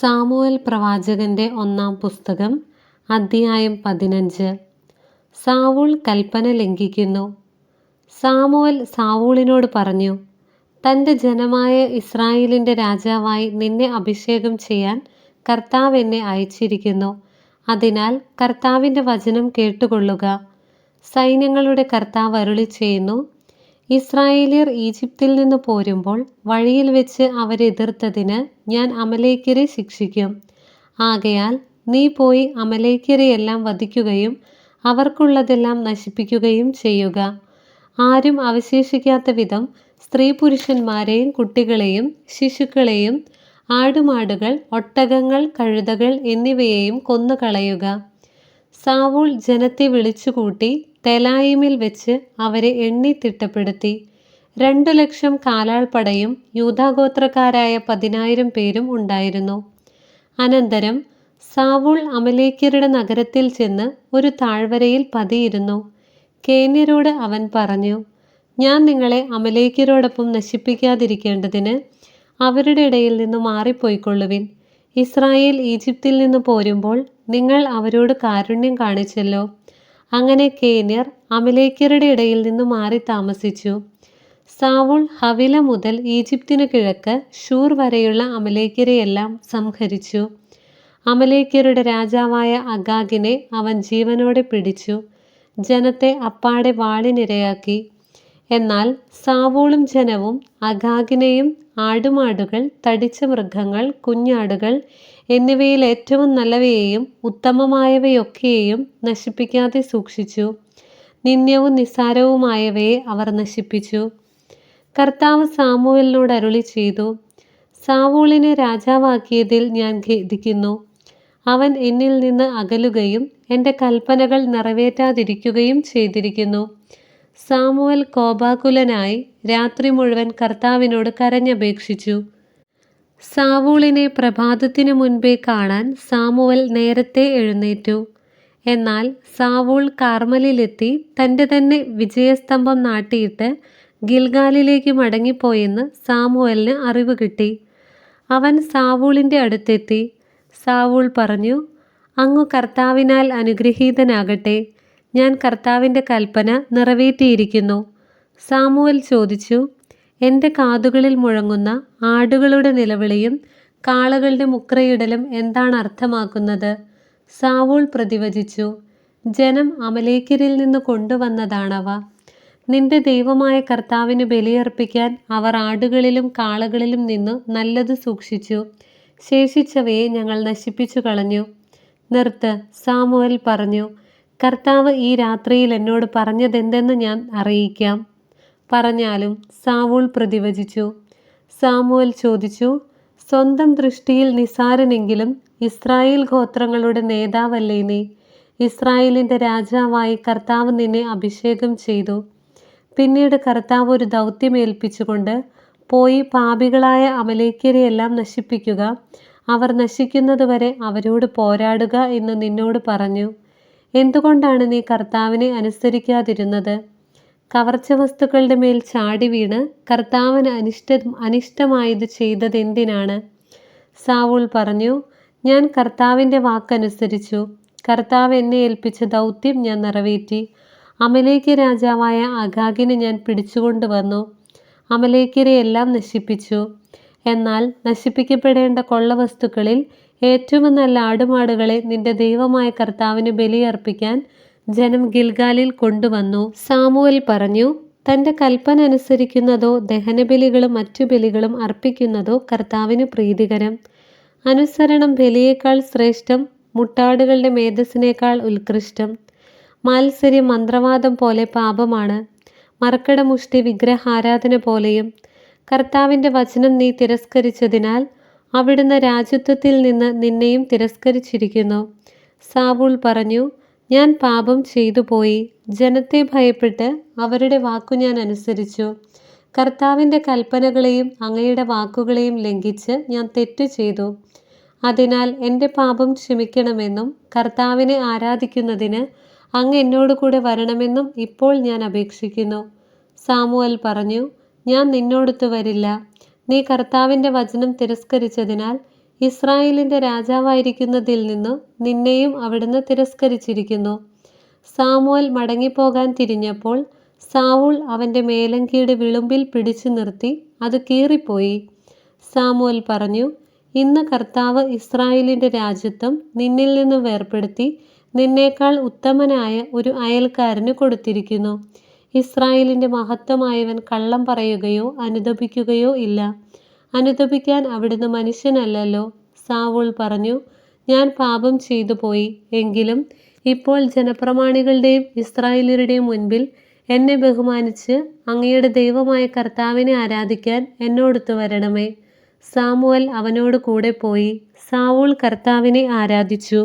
Samuel പ്രവാചകന്റെ ഒന്നാം പുസ്തകം അധ്യായം പതിനഞ്ച്. സാവൂൾ കൽപ്പന ലംഘിക്കുന്നു. സാമുവൽ സാവൂളിനോട് പറഞ്ഞു തന്റെ ജനമായ ഇസ്രായേലിന്റെ രാജാവായി നിന്നെ അഭിഷേകം ചെയ്യാൻ കർത്താവ് എന്നെ അയച്ചിരിക്കുന്നു. അതിനാൽ കർത്താവിന്റെ വചനം കേട്ടുകൊള്ളുക. സൈന്യങ്ങളുടെ കർത്താവ് അരുളി ചെയ്യുന്നു ഇസ്രായേലിയർ ഈജിപ്തിൽ നിന്ന് പോരുമ്പോൾ വഴിയിൽ വെച്ച് അവരെതിർത്തതിന് ഞാൻ അമലേക്കരെ ശിക്ഷിക്കും. ആകയാൽ നീ പോയി അമലേക്കരെയെല്ലാം വധിക്കുകയും അവർക്കുള്ളതെല്ലാം നശിപ്പിക്കുകയും ചെയ്യുക. ആരും അവശേഷിക്കാത്ത വിധം സ്ത്രീ പുരുഷന്മാരെയും കുട്ടികളെയും ശിശുക്കളെയും ആടുമാടുകൾ ഒട്ടകങ്ങൾ കഴുതകൾ എന്നിവയെയും കൊന്നുകളയുക. സാവൂൾ ജനത്തെ വിളിച്ചുകൂട്ടി തെലായിമിൽ വെച്ച് അവരെ എണ്ണി തിട്ടപ്പെടുത്തി. രണ്ടു ലക്ഷം കാലാൾപ്പടയും യൂഥാഗോത്രക്കാരായ പതിനായിരം പേരും ഉണ്ടായിരുന്നു. അനന്തരം സാവൂൾ അമലേക്കരുടെ നഗരത്തിൽ ചെന്ന് ഒരു താഴ്വരയിൽ പതിയിരുന്നു. കേന്യരോട് അവൻ പറഞ്ഞു ഞാൻ നിങ്ങളെ അമലേക്യരോടൊപ്പം നശിപ്പിക്കാതിരിക്കേണ്ടതിന് അവരുടെ ഇടയിൽ നിന്ന് മാറിപ്പോയിക്കൊള്ളുവിൻ. ഇസ്രായേൽ ഈജിപ്തിൽ നിന്ന് പോരുമ്പോൾ നിങ്ങൾ അവരോട് കാരുണ്യം കാണിച്ചല്ലോ. അങ്ങനെ കേന്യർ അമലേക്കരുടെ ഇടയിൽ നിന്ന് മാറി താമസിച്ചു. സാവൂൾ ഹവില മുതൽ ഈജിപ്തിനു കിഴക്ക് ഷൂർ വരെയുള്ള അമലേക്കരെയെല്ലാം സംഹരിച്ചു. അമലേക്കരുടെ രാജാവായ അഗാഗിനെ അവൻ ജീവനോടെ പിടിച്ചു. ജനത്തെ അപ്പാടെ വാളിനിരയാക്കി. എന്നാൽ സാവൂളും ജനവും അഗാഗിനെയും ആടുമാടുകൾ തടിച്ച മൃഗങ്ങൾ കുഞ്ഞാടുകൾ എന്നിവയിൽ ഏറ്റവും നല്ലവയെയും ഉത്തമമായവയൊക്കെയും നശിപ്പിക്കാതെ സൂക്ഷിച്ചു. നിന്ദ്യവും നിസ്സാരവുമായവയെ അവർ നശിപ്പിച്ചു. കർത്താവ് സാമുവലിനോട് അരുളി ചെയ്തു സാവൂളിനെ രാജാവാക്കിയതിൽ ഞാൻ ഖേദിക്കുന്നു. അവൻ എന്നിൽ നിന്ന് അകലുകയും എന്റെ കൽപ്പനകൾ നിറവേറ്റാതിരിക്കുകയും ചെയ്തിരിക്കുന്നു. സാമുവൽ കോപാകുലനായി രാത്രി മുഴുവൻ കർത്താവിനോട് കരഞ്ഞപേക്ഷിച്ചു. സാവൂളിനെ പ്രഭാതത്തിനു മുൻപേ കാണാൻ സാമുവൽ നേരത്തെ എഴുന്നേറ്റു. എന്നാൽ സാവൂൾ കാർമലിലെത്തി തന്റെ തന്നെ വിജയസ്തംഭം നാട്ടിയിട്ട് ഗിൽഗാലിലേക്ക് മടങ്ങിപ്പോയെന്ന് സാമുവലിന് അറിവ് കിട്ടി. അവൻ സാവൂളിന്റെ അടുത്തെത്തി. സാവൂൾ പറഞ്ഞു അങ്ങു കർത്താവിനാൽ അനുഗ്രഹീതനാകട്ടെ. ഞാൻ കർത്താവിന്റെ കൽപ്പന നിറവേറ്റിയിരിക്കുന്നു. സാമുവൽ ചോദിച്ചു എന്റെ കാതുകളിൽ മുഴങ്ങുന്ന ആടുകളുടെ നിലവിളിയും കാളകളുടെ മുക്രയിടലും എന്താണ് അർത്ഥമാക്കുന്നത്? സാവൂൾ പ്രതിവചിച്ചു ജനം അമലേക്കരിൽ നിന്ന് കൊണ്ടുവന്നതാണവ. നിന്റെ ദൈവമായ കർത്താവിന് ബലിയർപ്പിക്കാൻ അവർ ആടുകളിലും കാളകളിലും നിന്ന് നല്ലത് സൂക്ഷിച്ചു. ശേഷിച്ചവയെ ഞങ്ങൾ നശിപ്പിച്ചു കളഞ്ഞു നിർത്ത് സാമുവൽ പറഞ്ഞു കർത്താവ് ഈ രാത്രിയിൽ എന്നോട് പറഞ്ഞതെന്തെന്ന് ഞാൻ അറിയിക്കാം. പറഞ്ഞാലും സാവൂൾ പ്രതിവചിച്ചു. സാമുവൽ ചോദിച്ചു സ്വന്തം ദൃഷ്ടിയിൽ നിസാരനെങ്കിലും ഇസ്രായേൽ ഗോത്രങ്ങളുടെ നേതാവല്ലേ നീ? ഇസ്രായേലിന്റെ രാജാവായി കർത്താവ് നിന്നെ അഭിഷേകം ചെയ്തു. പിന്നീട് കർത്താവ് ഒരു ദൗത്യം ഏൽപ്പിച്ചുകൊണ്ട് പോയി പാപികളായ അമലേക്കരെയെല്ലാം നശിപ്പിക്കുക. അവർ നശിക്കുന്നതുവരെ അവരോട് പോരാടുക എന്ന് നിന്നോട് പറഞ്ഞു. എന്തുകൊണ്ടാണ് നീ കർത്താവിനെ അനുസരിക്കാതിരുന്നത്? കവർച്ച വസ്തുക്കളുടെ മേൽ ചാടി വീണ് കർത്താവിന് അനിഷ്ട അനിഷ്ടമായത് ചെയ്തത് എന്തിനാണ്? സാവൂൾ പറഞ്ഞു ഞാൻ കർത്താവിന്റെ വാക്കനുസരിച്ചു. കർത്താവ് എന്നെ ഏൽപ്പിച്ച ദൗത്യം ഞാൻ നിറവേറ്റി. അമലേക്യ രാജാവായ അഗാഗിനെ ഞാൻ പിടിച്ചുകൊണ്ടുവന്നു. അമലേക്യരെ എല്ലാം നശിപ്പിച്ചു. എന്നാൽ നശിപ്പിക്കപ്പെടേണ്ട കൊള്ളവസ്തുക്കളിൽ ഏറ്റവും നല്ല ആടുമാടുകളെ നിന്റെ ദൈവമായ കർത്താവിന് ബലിയർപ്പിക്കാൻ ജനം ഗിൽഗാലിൽ കൊണ്ടുവന്നു. സാമുവൽ പറഞ്ഞു തന്റെ കൽപ്പന അനുസരിക്കുന്നതോ ദഹനബലികളും മറ്റു ബലികളും അർപ്പിക്കുന്നതോ കർത്താവിന് പ്രീതികരം. അനുസരണം ബലിയേക്കാൾ ശ്രേഷ്ഠം മുട്ടാടുകളുടെ മേധസ്സിനേക്കാൾ ഉത്കൃഷ്ടം. മാത്സര്യം മന്ത്രവാദം പോലെ പാപമാണ്. മറക്കടമുഷ്ടി വിഗ്രഹാരാധന പോലെയും. കർത്താവിന്റെ വചനം നീ തിരസ്കരിച്ചതിനാൽ അവിടുന്ന് രാജ്യത്വത്തിൽ നിന്ന് നിന്നെയും തിരസ്കരിച്ചിരിക്കുന്നു. സാവൂൾ പറഞ്ഞു ഞാൻ പാപം ചെയ്തു പോയി. ജനത്തെ ഭയപ്പെട്ട് അവരുടെ വാക്കു ഞാൻ അനുസരിച്ചു. കർത്താവിന്റെ കൽപ്പനകളെയും അങ്ങയുടെ വാക്കുകളെയും ലംഘിച്ച് ഞാൻ തെറ്റു ചെയ്തു. അതിനാൽ എന്റെ പാപം ക്ഷമിക്കണമെന്നും കർത്താവിനെ ആരാധിക്കുന്നതിന് അങ്ങ് എന്നോട് കൂടെ വരണമെന്നും ഇപ്പോൾ ഞാൻ അപേക്ഷിക്കുന്നു. സാമുവൽ പറഞ്ഞു ഞാൻ നിന്നോടൊത്ത് വരില്ല. നീ കർത്താവിന്റെ വചനം തിരസ്കരിച്ചതിനാൽ ഇസ്രായേലിന്റെ രാജാവായിരിക്കുന്നതിൽ നിന്നു നിന്നെയും അവിടുന്ന് തിരസ്കരിച്ചിരിക്കുന്നു. സാമുവൽ മടങ്ങിപ്പോകാൻ തിരിഞ്ഞപ്പോൾ സാവൂൾ അവന്റെ മേലങ്കിയുടെ വിളുമ്പിൽ പിടിച്ചു നിർത്തി അത് കീറിപ്പോയി. സാമുവൽ പറഞ്ഞു ഇന്ന് കർത്താവ് ഇസ്രായേലിന്റെ രാജ്യത്വം നിന്നിൽ നിന്ന് വേർപെടുത്തി നിന്നേക്കാൾ ഉത്തമനായ ഒരു അയൽക്കാരന് കൊടുത്തിരിക്കുന്നു. ഇസ്രായേലിന്റെ മഹത്വമായവൻ കള്ളം പറയുകയോ അനുദപിക്കുകയോ ഇല്ല. അനുദപിക്കാൻ അവിടുന്ന് മനുഷ്യനല്ലല്ലോ സാവൂൾ പറഞ്ഞു. ഞാൻ പാപം ചെയ്തു പോയി. എങ്കിലും ഇപ്പോൾ ജനപ്രമാണികളുടെയും ഇസ്രായേലരുടെയും മുൻപിൽ എന്നെ ബഹുമാനിച്ച് അങ്ങയുടെ ദൈവമായ കർത്താവിനെ ആരാധിക്കാൻ എന്നോടൊത്തു വരണമേ. സാമുവൽ അവനോട് കൂടെ പോയി. സാവൂൾ കർത്താവിനെ ആരാധിച്ചു.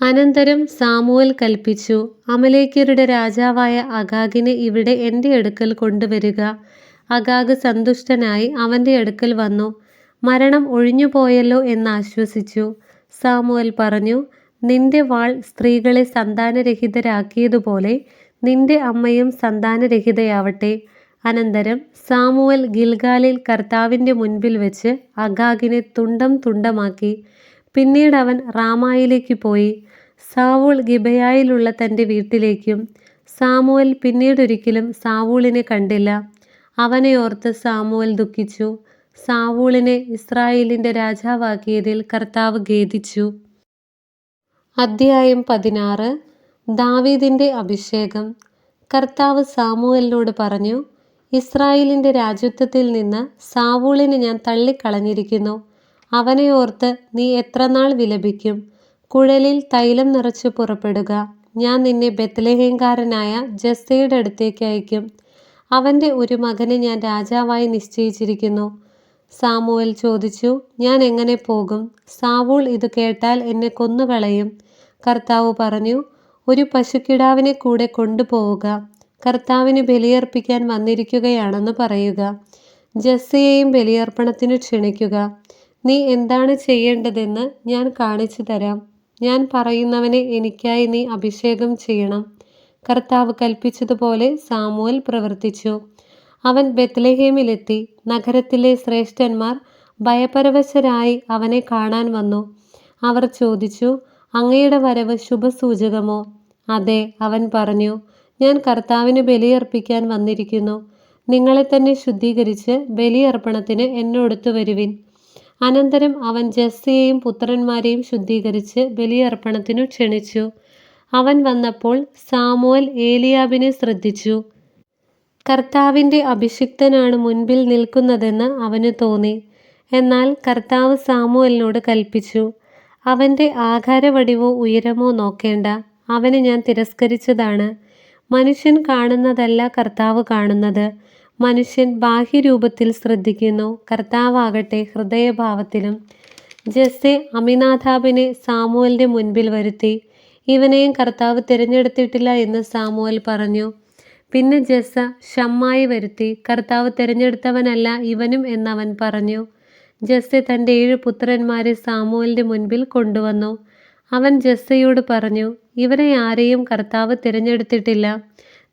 അനന്തരം സാമുവൽ കൽപ്പിച്ചു അമലേക്യരുടെ രാജാവായ അഗാഗിനെ ഇവിടെ എന്റെ അടുക്കൽ കൊണ്ടുവരിക. അഗാഗ് സന്തുഷ്ടനായി അവന്റെ അടുക്കൽ വന്നു. മരണം ഒഴിഞ്ഞുപോയല്ലോ എന്ന് ആശ്വസിച്ചു. സാമുവൽ പറഞ്ഞു നിന്റെ വാൾ സ്ത്രീകളെ സന്താനരഹിതരാക്കിയതുപോലെ നിന്റെ അമ്മയും സന്താനരഹിതയാവട്ടെ. അനന്തരം സാമുവൽ ഗിൽഗാലിൽ കർത്താവിന്റെ മുൻപിൽ വെച്ച് അഗാഗിനെ തുണ്ടം തുണ്ടമാക്കി. പിന്നീട് അവൻ റാമായിലേക്ക് പോയി. സാവൂൾ ഗിബയായിലുള്ള തന്റെ വീട്ടിലേക്കും സാമുവൽ പിന്നീടൊരിക്കലും സാവൂളിനെ കണ്ടില്ല. അവനെ ഓർത്ത് സാമുവൽ ദുഃഖിച്ചു. സാവൂളിനെ ഇസ്രായേലിന്റെ രാജാവാക്കിയതിൽ കർത്താവ് ഖേദിച്ചു. അദ്ധ്യായം പതിനാറ്. ദാവീദിന്റെ അഭിഷേകം. കർത്താവ് സാമുവലിനോട് പറഞ്ഞു ഇസ്രായേലിന്റെ രാജ്യത്വത്തിൽ നിന്ന് സാവൂളിനെ ഞാൻ തള്ളിക്കളഞ്ഞിരിക്കുന്നു. അവനെ ഓർത്ത് നീ എത്രനാൾ വിലപിക്കും? കുഴലിൽ തൈലം നിറച്ച് പുറപ്പെടുക. ഞാൻ നിന്നെ ബത്ലഹേംകാരനായ ജസ്സയുടെ അടുത്തേക്ക് അയക്കും അവന്റെ ഒരു മകനെ ഞാൻ രാജാവായി നിശ്ചയിച്ചിരിക്കുന്നു. സാമുവൽ ചോദിച്ചു ഞാൻ എങ്ങനെ പോകും? സാവൂൾ ഇത് കേട്ടാൽ എന്നെ കൊന്നുകളയും. കർത്താവ് പറഞ്ഞു ഒരു പശുക്കിടാവിനെ കൂടെ കൊണ്ടുപോവുക. കർത്താവിന് ബലിയർപ്പിക്കാൻ വന്നിരിക്കുകയാണെന്ന് പറയുക. ജസ്സയെയും ബലിയർപ്പണത്തിനു ക്ഷണിക്കുക. നീ എന്താണ് ചെയ്യേണ്ടതെന്ന് ഞാൻ കാണിച്ചു തരാം. ഞാൻ പറയുന്നവനെ എനിക്കായി നീ അഭിഷേകം ചെയ്യണം. കർത്താവ് കൽപ്പിച്ചതുപോലെ സാമുവൽ പ്രവർത്തിച്ചു. അവൻ ബത്ലഹേമിലെത്തി നഗരത്തിലെ ശ്രേഷ്ഠന്മാർ ഭയപരവശരായി അവനെ കാണാൻ വന്നു. അവർ ചോദിച്ചു അങ്ങയുടെ വരവ് ശുഭസൂചകമോ? അതെ അവൻ പറഞ്ഞു ഞാൻ കർത്താവിന് ബലിയർപ്പിക്കാൻ വന്നിരിക്കുന്നു. നിങ്ങളെ തന്നെ ശുദ്ധീകരിച്ച് ബലിയർപ്പണത്തിന് എന്നോടുത്തു വരുവിൻ. അനന്തരം അവൻ ജസ്സിയെയും പുത്രന്മാരെയും ശുദ്ധീകരിച്ച് ബലിയർപ്പണത്തിനു ക്ഷണിച്ചു. അവൻ വന്നപ്പോൾ സാമുവൽ ഏലിയാബിനെ ശ്രദ്ധിച്ചു. കർത്താവിന്റെ അഭിഷിക്തനാണ് മുൻപിൽ നിൽക്കുന്നതെന്ന് അവന് തോന്നി. എന്നാൽ കർത്താവ് സാമുവലിനോട് കൽപ്പിച്ചു അവന്റെ ആകാരവടിവോ ഉയരമോ നോക്കേണ്ട. അവനെ ഞാൻ തിരസ്കരിച്ചതാണ്. മനുഷ്യൻ കാണുന്നതല്ല കർത്താവ് കാണുന്നത്. മനുഷ്യൻ ബാഹ്യരൂപത്തിൽ ശ്രദ്ധിക്കുന്നു. കർത്താവാകട്ടെ ഹൃദയഭാവത്തിലും. ജസ്സെ അമിനാഥാബിനെ സാമുവലിന്റെ മുൻപിൽ വരുത്തി. ഇവനെയും കർത്താവ് തിരഞ്ഞെടുത്തിട്ടില്ല എന്ന് സാമുവൽ പറഞ്ഞു. പിന്നെ ജസ്സ ഷമ്മായി വരുത്തി. കർത്താവ് തിരഞ്ഞെടുത്തവനല്ല ഇവനും എന്നവൻ പറഞ്ഞു. ജസ്സെ തന്റെ ഏഴ് പുത്രന്മാരെ സാമുവലിന്റെ മുൻപിൽ കൊണ്ടുവന്നു. അവൻ ജസ്സയോട് പറഞ്ഞു ഇവരെ ആരെയും കർത്താവ് തിരഞ്ഞെടുത്തിട്ടില്ല.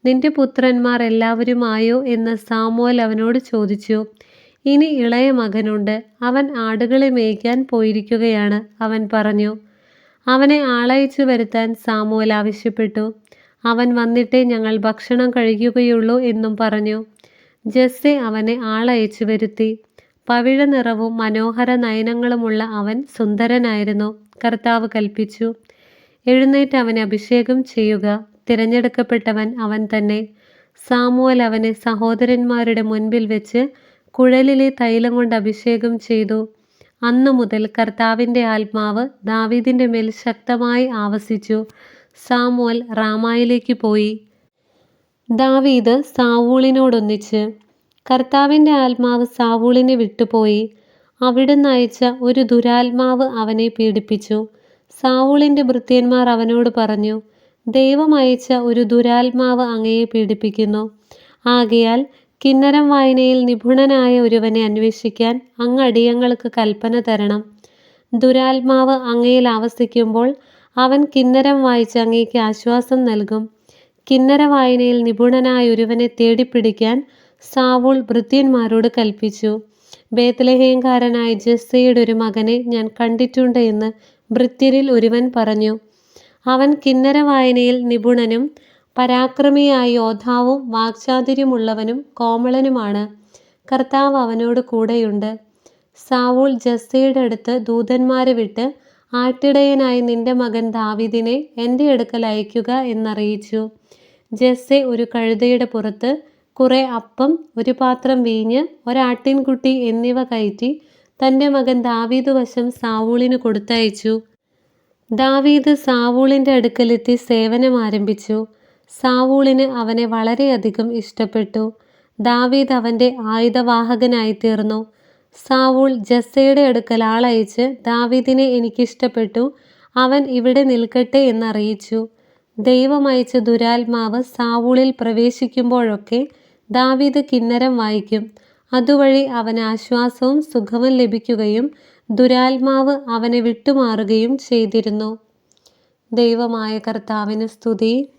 നിന്റെ പുത്രന്മാർ എല്ലാവരുമായോ എന്ന് സാമുവൽ അവനോട് ചോദിച്ചു. ഇനി ഇളയ മകനുണ്ട്. അവൻ ആടുകളെ മേയ്ക്കാൻ പോയിരിക്കുകയാണ്. അവൻ പറഞ്ഞു അവനെ ആളയച്ചു വരുത്താൻ സാമുവൽ ആവശ്യപ്പെട്ടു. അവൻ വന്നിട്ടേ ഞങ്ങൾ ഭക്ഷണം കഴിക്കുകയുള്ളൂ എന്നും പറഞ്ഞു. ജസ്സെ അവനെ ആളയച്ചു വരുത്തി. പവിഴ നിറവും മനോഹര നയനങ്ങളുമുള്ള അവൻ സുന്ദരനായിരുന്നു. കർത്താവ് കൽപ്പിച്ചു. എഴുന്നേറ്റ് അവനെ അഭിഷേകം ചെയ്യുക. തിരഞ്ഞെടുക്കപ്പെട്ടവൻ അവൻ തന്നെ. സാമുവൽ അവനെ സഹോദരന്മാരുടെ മുൻപിൽ വെച്ച് കുഴലിലെ തൈലം കൊണ്ട് അഭിഷേകം ചെയ്തു. അന്നു മുതൽ കർത്താവിന്റെ ആത്മാവ് ദാവീദിന്റെ മേൽ ശക്തമായി ആവസിച്ചു. സാമുവൽ റാമായിലേക്ക് പോയി. ദാവീദ് സാവൂളിനോടൊന്നിച്ച് കർത്താവിന്റെ ആത്മാവ് സാവൂളിനെ വിട്ടുപോയി. അവിടുന്ന് അയച്ച ഒരു ദുരാത്മാവ് അവനെ പീഡിപ്പിച്ചു. സാവൂളിന്റെ ഭൃത്യന്മാർ അവനോട് പറഞ്ഞു ദൈവം അയച്ച ഒരു ദുരാത്മാവ് അങ്ങയെ പീഡിപ്പിക്കുന്നു. ആകയാൽ കിന്നരം വായനയിൽ നിപുണനായ ഒരുവനെ അന്വേഷിക്കാൻ അങ്ങ് അടിയങ്ങൾക്ക് കൽപ്പന തരണം. ദുരാത്മാവ് അങ്ങയിൽ ആവസിക്കുമ്പോൾ അവൻ കിന്നരം വായിച്ച് അങ്ങേക്ക് ആശ്വാസം നൽകും. കിന്നര വായനയിൽ നിപുണനായ ഒരുവനെ തേടിപ്പിടിക്കാൻ സാവൂൾ ഭൃത്യന്മാരോട് കൽപ്പിച്ചു. ബേത്ലഹേംകാരനായ ജസ്സയുടെ ഒരു മകനെ ഞാൻ കണ്ടിട്ടുണ്ട് എന്ന് ഭൃത്യരിൽ ഒരുവൻ പറഞ്ഞു. അവൻ കിന്നര വായനയിൽ നിപുണനും പരാക്രമിയായ യോദ്ധാവും വാക്ചാതുര്യമുള്ളവനും കോമളനുമാണ്. കർത്താവ് അവനോട് കൂടെയുണ്ട്. സാവൂൾ ജസ്സയുടെ അടുത്ത് ദൂതന്മാരെ വിട്ട് ആട്ടിടയനായി നിന്റെ മകൻ ദാവിദിനെ എന്റെ അടുക്കൽ അയക്കുക എന്നറിയിച്ചു. ജസ്സെ ഒരു കഴുതയുടെ പുറത്ത് കുറെ അപ്പം ഒരു പാത്രം വീഞ്ഞ് ഒരാട്ടിൻകുട്ടി എന്നിവ കയറ്റി തന്റെ മകൻ ദാവീദ് വശം സാവൂളിന് കൊടുത്തയച്ചു. ദാവീദ് സാവൂളിന്റെ അടുക്കലെത്തി സേവനം ആരംഭിച്ചു. സാവൂളിന് അവനെ വളരെയധികം ഇഷ്ടപ്പെട്ടു. ദാവീദ് അവന്റെ ആയുധവാഹകനായി തീർന്നു സാവൂൾ ജസ്സയുടെ അടുക്കൽ ആളയച്ച് ദാവീദിനെ എനിക്കിഷ്ടപ്പെട്ടു. അവൻ ഇവിടെ നിൽക്കട്ടെ എന്നറിയിച്ചു. ദൈവം അയച്ച ദുരാത്മാവ് സാവൂളിൽ പ്രവേശിക്കുമ്പോഴൊക്കെ ദാവീദ് കിന്നരം വായിക്കും. അതുവഴി അവന് ആശ്വാസവും സുഖവും ലഭിക്കുകയും ദുരാത്മാവ് അവനെ വിട്ടുമാറുകയും ചെയ്തിരുന്നു. ദൈവമായ കർത്താവിന് സ്തുതി.